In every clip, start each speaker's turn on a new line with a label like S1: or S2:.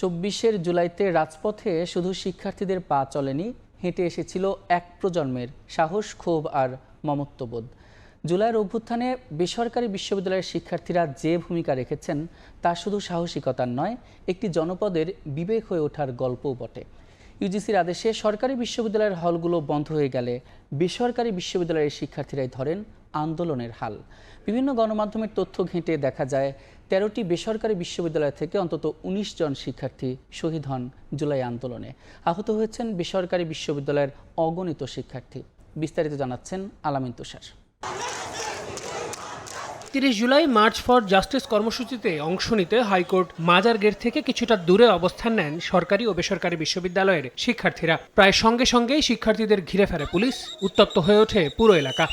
S1: চব্বিশের জুলাইতে রাজপথে শুধু শিক্ষার্থীদের পা চলেনি, হেঁটে এসেছিল এক প্রজন্মের সাহস, ক্ষোভ আর মমত্ববোধ। জুলাইয়ের অভ্যুত্থানে বেসরকারি বিশ্ববিদ্যালয়ের শিক্ষার্থীরা যে ভূমিকা রেখেছেন, তা শুধু সাহসিকতার নয়, একটি জনপদের বিবেক হয়ে ওঠার গল্পও বটে। ইউজিসির আদেশে সরকারি বিশ্ববিদ্যালয়ের হলগুলো বন্ধ হয়ে গেলে বেসরকারি বিশ্ববিদ্যালয়ের শিক্ষার্থীরাই ধরেন আন্দোলনের হাল। বিভিন্ন গণমাধ্যমের তথ্য ঘেঁটে দেখা যায়, তেরোটি বেসরকারি বিশ্ববিদ্যালয় থেকে অন্তত ১৯ জন শিক্ষার্থী শহীদ হন জুলাই আন্দোলনে। আহত হয়েছেন বেসরকারি বিশ্ববিদ্যালয়ের অগণিত শিক্ষার্থী। বিস্তারিত জানাচ্ছেন আলামিন তুষার।
S2: তিরিশ জুলাই, মার্চ ফর জাস্টিস কর্মসূচিতে অংশ নিতে হাইকোর্ট মাজার গেট থেকে কিছুটা দূরে অবস্থান নেন সরকারি ও বেসরকারি বিশ্ববিদ্যালয়ের শিক্ষার্থীরা। প্রায় সঙ্গে সঙ্গেই শিক্ষার্থীদের ঘিরে ফেলে পুলিশ, উত্তপ্ত হয়ে ওঠে পুরো এলাকা।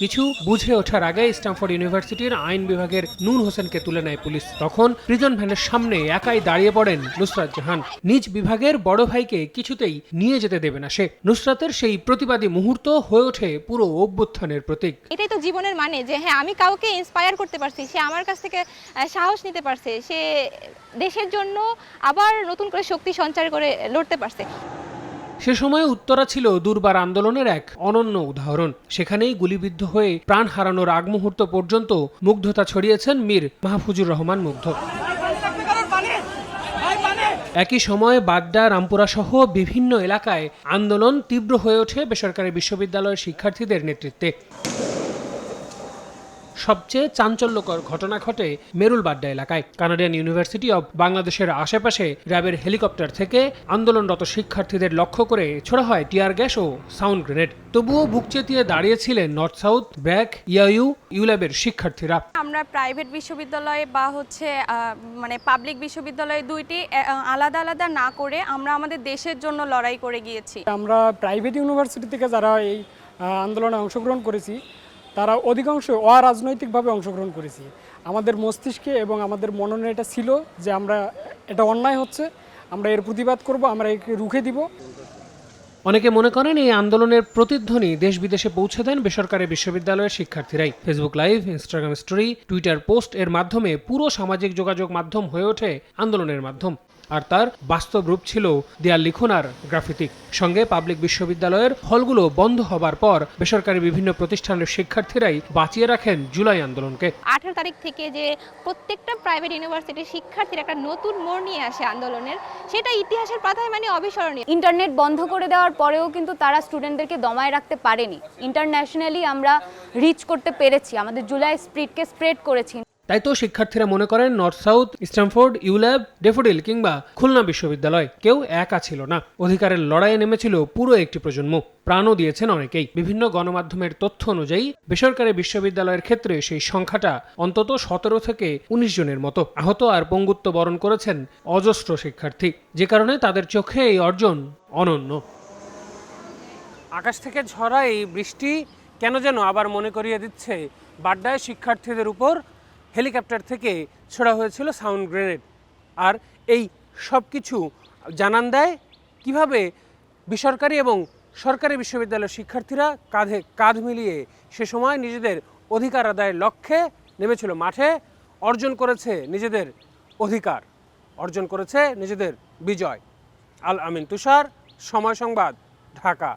S2: কিছু বুঝে ওঠার আগে স্ট্যামফোর্ড ইউনিভার্সিটির আইন বিভাগের নূর হোসেনকে তুলে নেয় পুলিশ। তখন প্রিজন ভ্যানের সামনে একাই দাঁড়িয়ে পড়েন নুসরাত জাহান। নিজ বিভাগের বড় ভাইকে কিছুতেই নিয়ে যেতে দেবে না সে। নুসরাতের সেই প্রতিবাদী মুহূর্ত হয়ে ওঠে পুরো অভ্যুত্থানের প্রতীক।
S3: এটাই তো জীবনের মানে যে হ্যাঁ আমি কাউকে ইন্সপায়ার করতে পারছি, সে আমার কাছ থেকে সাহস নিতে পারছে, সে দেশের জন্য আবার নতুন করে শক্তি সঞ্চার করে লড়তে পারছে।
S2: সে সময় উত্তরা ছিল দুর্বার আন্দোলনের এক অনন্য উদাহরণ। সেখানেই গুলিবিদ্ধ হয়ে প্রাণ হারানোর আগ মুহূর্ত পর্যন্ত মুগ্ধতা ছড়িয়েছেন মীর মাহফুজুর রহমান মুগ্ধ। একই সময়ে বাড্ডা রামপুরা সহ বিভিন্ন এলাকায় আন্দোলন তীব্র হয়ে ওঠে বেসরকারি বিশ্ববিদ্যালয়ের শিক্ষার্থীদের নেতৃত্বে। সবচেয়ে চাঞ্চল্যকর ঘটনা ঘটে মেরুল বাড্ডা এলাকায়। কানাডিয়ান ইউনিভার্সিটি অব বাংলাদেশের আশেপাশে র্যাবের হেলিকপ্টার থেকে আন্দোলনরত শিক্ষার্থীদের লক্ষ্য করে ছোড়া হয় টিয়ার গ্যাস ও সাউন্ড গ্রেনেড। তবুও বুক চেতিয়ে দাঁড়িয়েছিলেন নর্থ সাউথ ব্র্যাক ইয়াইউ ইউল্যাবের শিক্ষার্থীরা।
S3: আমরা প্রাইভেট বিশ্ববিদ্যালয় বা হচ্ছে মানে পাবলিক বিশ্ববিদ্যালয় দুইটি আলাদা আলাদা না করে আমরা আমাদের দেশের জন্য লড়াই করে গিয়েছি।
S4: আমরা প্রাইভেট ইউনিভার্সিটি থেকে যারা এই আন্দোলনে অংশগ্রহণ করেছি তারা অধিকাংশ অরাজনৈতিকভাবে অংশগ্রহণ করেছি। আমাদের মস্তিষ্কে এবং আমাদের মননে এটা ছিল যে আমরা, এটা অন্যায় হচ্ছে, আমরা এর প্রতিবাদ করব, আমরা একে রুখে দিব।
S2: অনেকে মনে করেন এই আন্দোলনের প্রতিধ্বনি দেশ বিদেশে পৌঁছে দেন বেসরকারি বিশ্ববিদ্যালয়ের শিক্ষার্থীরাই। Facebook live Instagram story Twitter post এর মাধ্যমে পুরো সামাজিক যোগাযোগ মাধ্যম হয়ে ওঠে আন্দোলনের মাধ্যম। আর তার বাস্তব রূপ ছিল দেয়াল লিখন আর গ্রাফিতি সঙ্গে পাবলিক বিশ্ববিদ্যালয়ের হলগুলো বন্ধ হবার পর বেসরকারি বিভিন্ন প্রতিষ্ঠানের শিক্ষার্থীরাই বাঁচিয়ে রাখেন জুলাই আন্দোলনকে।
S3: আঠারো তারিখ থেকে যে প্রত্যেকটা প্রাইভেট ইউনিভার্সিটির শিক্ষার্থীরা একটা নতুন মোড় নিয়ে আসে আন্দোলনের সেটা ইতিহাসের পাতায় মানে অবিস্মরণীয়।
S5: ইন্টারনেট বন্ধ করে দেওয়ার পরেও কিন্তু তারা স্টুডেন্টদেরকে দমায় রাখতে পারেনি। ইন্টারন্যাশনালি আমরা রিচ করতে পেরেছি। আমাদের জুলাই স্প্রিটকে স্প্রেড করেছি।
S2: তাই তো শিক্ষার্থীরা মনে করেন North South Stamford ULAB Daffodil কিংবা খুলনা বিশ্ববিদ্যালয় কেউ একা ছিল না। অধিকারের লড়াইয়ে নেমেছিল পুরো একটি প্রজন্ম। প্রাণও দিয়েছেন অনেকেই। বিভিন্ন গণমাধ্যমের তথ্য অনুযায়ী বেসরকারি বিশ্ববিদ্যালয়ের ক্ষেত্রে সেই সংখ্যাটা অন্তত সতেরো থেকে উনিশ জনের মতো। আহত আর পঙ্গুত্ব বরণ করেছেন অজস্র শিক্ষার্থী। যে কারণে তাদের চোখে এই অর্জন অনন্য। আকাশ থেকে ঝরা এই বৃষ্টি কেন যেন আবার মনে করিয়ে দিচ্ছে বাড্ডায় শিক্ষার্থীদের উপর হেলিকপ্টার থেকে ছোড়া হয়েছিল সাউন্ড গ্রেনেড। আর এই সব কিছু জানান দেয় কীভাবে বেসরকারি এবং সরকারি বিশ্ববিদ্যালয়ের শিক্ষার্থীরা কাঁধে কাঁধ মিলিয়ে সে সময় নিজেদের অধিকার আদায়ের লক্ষ্যে নেমেছিল মাঠে, অর্জন করেছে নিজেদের অধিকার, অর্জন করেছে নিজেদের বিজয়। আল আমিন তুষার, সময় সংবাদ, ঢাকা।